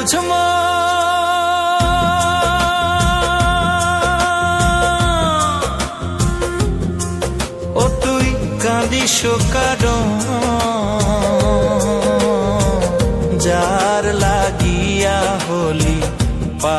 বুঝমো। ও তুই কাঁদিস কারণ যার লাগিয়া হলি পা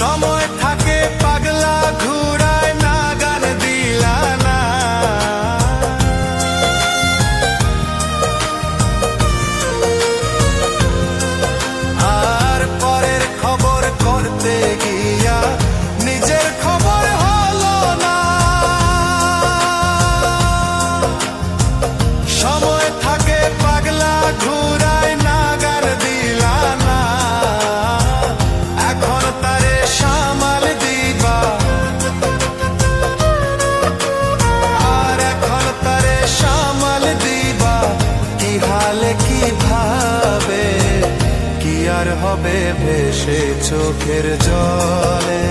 somos হবে ভেসে চোখের জলে।